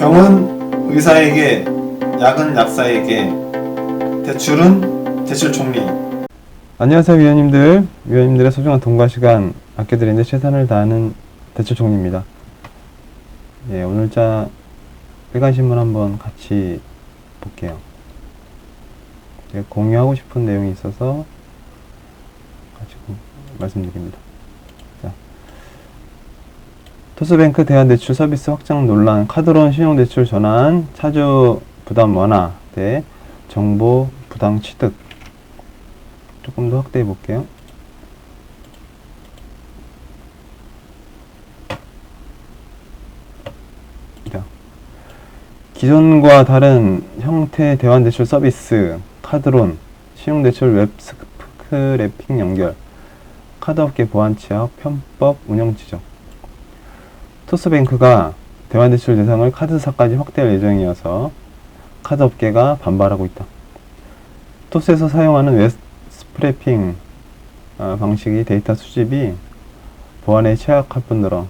병은 의사에게, 약은 약사에게, 대출은 대출 총리. 안녕하세요 위원님들. 위원님들의 소중한 돈과 시간 아껴드리는데 최선을 다하는 대출 총리입니다. 예 오늘자 일간신문 한번 같이 볼게요. 예, 공유하고 싶은 내용이 있어서 같이 공- 말씀드립니다. 자, 토스뱅크 대한대출 서비스 확장 논란 카드론 신용대출 전환 차주 부담 완화 대 정보 부당 취득 조금 더 확대해 볼게요. 자, 기존과 다른 형태 대환대출 서비스, 카드론, 신용대출 웹 스크래핑 연결, 카드업계 보안 취약, 편법 운영 지적. 토스뱅크가 대환대출 대상을 카드사까지 확대할 예정이어서 카드 업계가 반발하고 있다. 토스에서 사용하는 웹 스프래핑 어, 방식이 데이터 수집이 보안에 취약할 뿐더러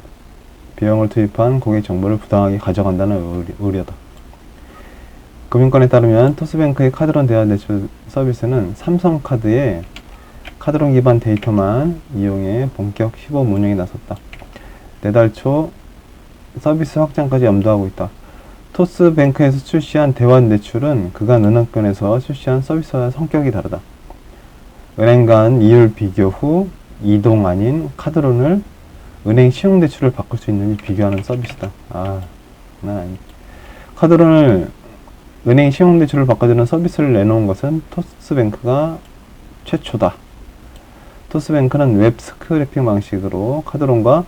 비용을 투입한 고객 정보를 부당하게 가져간다는 우려- 우려다. 금융권에 따르면 토스뱅크의 카드론 대환대출 서비스는 삼성카드의 카드론 기반 데이터만 이용해 본격 시범 운영에 나섰다. 내달 초 서비스 확장까지 염두하고 있다. 토스뱅크에서 출시한 대환 대출은 그간 은행권에서 출시한 서비스와 성격이 다르다. 은행 간 이율 비교 후 이동 아닌 카드론을 은행 신용 대출을 바꿀 수 있는지 비교하는 서비스다. 아, 나. 카드론을 은행 신용 대출을 바꿔주는 서비스를 내놓은 것은 토스뱅크가 최초다. 토스뱅크는 웹 스크래핑 방식으로 카드론과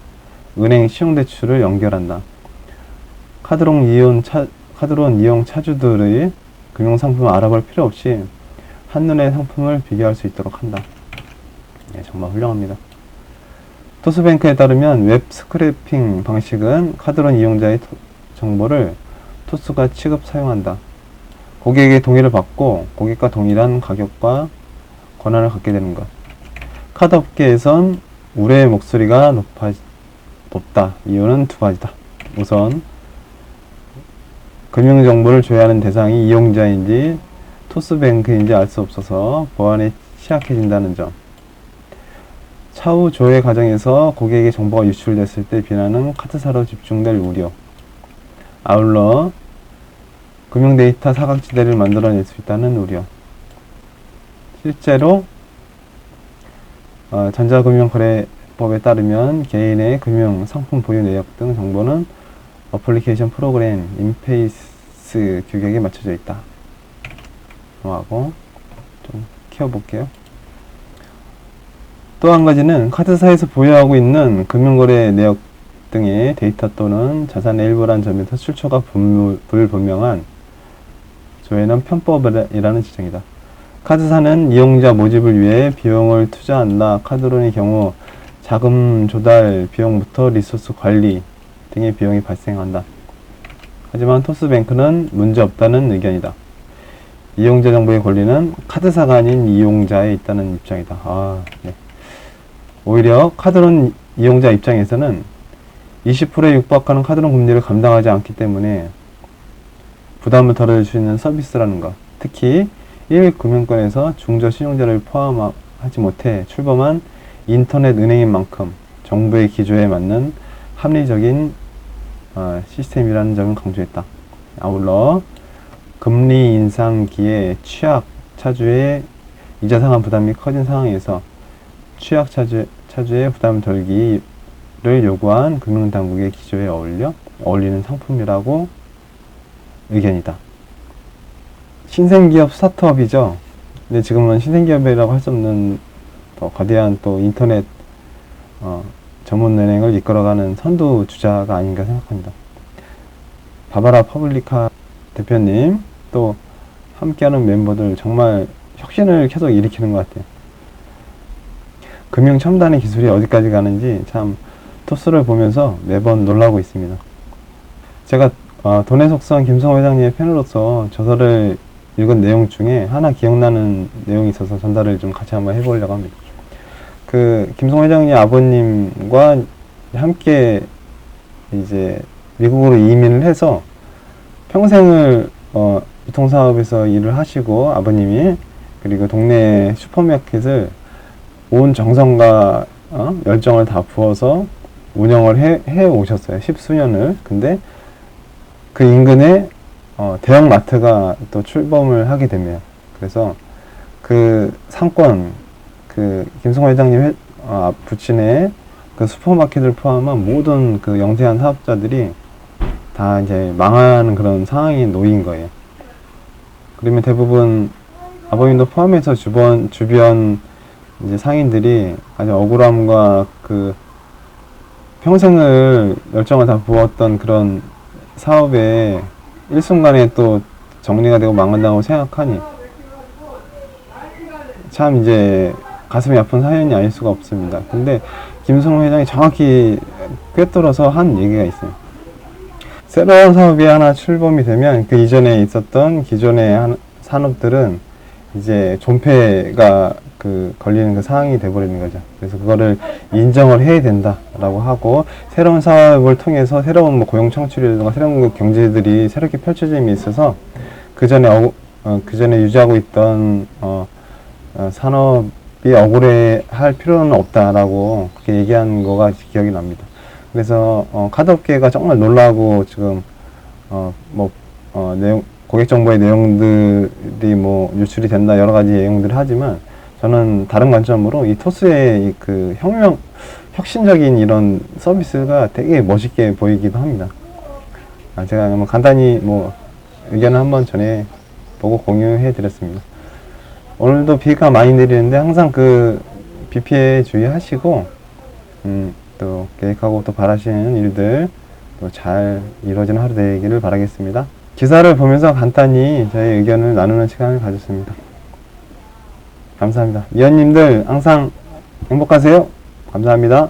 은행 신용대출을 연결한다. 카드론 이용 차, 카드론 이용 차주들의 금융상품을 알아볼 필요 없이 한눈에 상품을 비교할 수 있도록 한다. 네, 정말 훌륭합니다. 토스뱅크에 따르면 웹 스크래핑 방식은 카드론 이용자의 토- 정보를 토스가 취급 사용한다. 고객의 동의를 받고 고객과 동일한 가격과 권한을 갖게 되는 것. 카드 업계에선 우려의 목소리가 높아, 높다. 이유는 두 가지다. 우선 금융 정보를 줘야 하는 대상이 이용자인지 토스뱅크인지 알 수 없어서 보안에 취약해진다는 점. 차후 조회 과정에서 고객의 정보가 유출됐을 때 비난은 카드사로 집중될 우려. 아울러 금융 데이터 사각지대를 만들어낼 수 있다는 우려. 실제로 어, 전자금융 거래 법에 따르면 개인의 금융 상품 보유 내역 등 정보는 어플리케이션 프로그램 인페이스 규격에 맞춰져 있다. 하고 좀 키워볼게요. 또 한 가지는 카드사에서 보유하고 있는 금융거래 내역 등의 데이터 또는 자산의 일부란 점에서 출처가 불- 불분명한 조회는 편법이라는 지적이다. 카드사는 이용자 모집을 위해 비용을 투자한다. 카드론의 경우 자금 조달 비용부터 리소스 관리 등의 비용이 발생한다. 하지만 토스뱅크는 문제 없다는 의견이다. 이용자 정보의 권리는 카드사가 아닌 이용자에 있다는 입장이다. 아, 네. 오히려 카드론 이용자 입장에서는 20%에 육박하는 카드론 금리를 감당하지 않기 때문에 부담을 덜어줄 수 있는 서비스라는 것. 특히 1금융권에서 중저 신용자를 포함하지 못해 출범한 인터넷 은행인 만큼 정부의 기조에 맞는 합리적인 어, 시스템이라는 점을 강조했다. 아울러 금리 인상기에 취약 차주의 이자 상환 부담이 커진 상황에서 취약 차주, 차주의 부담 덜기를 요구한 금융당국의 기조에 어울려 어울리는 상품이라고 의견이다. 신생기업 스타트업이죠. 근데 지금은 신생기업이라고 할 수 없는 더 거대한 또 인터넷 어, 전문 은행을 이끌어가는 선두 주자가 아닌가 생각합니다. 바바라 퍼블리카 대표님 또 함께하는 멤버들 정말 혁신을 계속 일으키는 것 같아요. 금융 첨단의 기술이 어디까지 가는지 참 토스를 보면서 매번 놀라고 있습니다. 제가 어, 돈의 속성 김성호 회장님의 팬으로서 저서를 읽은 내용 중에 하나 기억나는 내용이 있어서 전달을 좀 같이 한번 해보려고 합니다. 그 김성호 회장님 아버님과 함께 이제 미국으로 이민을 해서 평생을 어, 유통사업에서 일을 하시고 아버님이 그리고 동네 슈퍼마켓을 온 정성과 어, 열정을 다 부어서 운영을 해, 해 오셨어요. 십수년을. 근데 그 인근에 어, 대형 마트가 또 출범을 하게 됩니다. 그래서 그 상권, 그 김성호 회장님 회, 어, 부친의 그 슈퍼마켓을 포함한 모든 그 영세한 사업자들이 다 이제 망하는 그런 상황이 놓인 거예요. 그러면 대부분 아버님도 포함해서 주변 주변 이제 상인들이 아주 억울함과 그 평생을 열정을 다 부었던 그런 사업에 일순간에 또 정리가 되고 망한다고 생각하니 참 이제 가슴이 아픈 사연이 아닐 수가 없습니다. 근데 김성호 회장이 정확히 꿰뚫어서 한 얘기가 있어요. 새로운 사업이 하나 출범이 되면 그 이전에 있었던 기존의 한- 산업들은 이제 존폐가 그 걸리는 그 상황이 돼버리는 거죠. 그래서 그거를 인정을 해야 된다라고 하고 새로운 사업을 통해서 새로운 뭐 고용 창출이라든가 새로운 그 경제들이 새롭게 펼쳐짐에 있어서 그 전에 어, 그 전에 유지하고 있던 어, 어, 산업이 억울해 할 필요는 없다라고 그렇게 얘기한 거가 기억이 납니다. 그래서 어, 카드 업계가 정말 놀라고 지금 어, 뭐 어, 내용 고객 정보의 내용들이 뭐 유출이 된다 여러 가지 내용들을 하지만 저는 다른 관점으로 이 토스의 이 그 혁명 혁신적인 이런 서비스가 되게 멋있게 보이기도 합니다. 아, 제가 뭐 간단히 뭐 의견을 한번 전해 보고 공유해 드렸습니다. 오늘도 비가 많이 내리는데 항상 그 비 피해 주의하시고 음, 또 계획하고 또 바라시는 일들 또 잘 이루어지는 하루 되기를 바라겠습니다. 기사를 보면서 간단히 저의 의견을 나누는 시간을 가졌습니다. 감사합니다. 위원님들 항상 행복하세요. 감사합니다.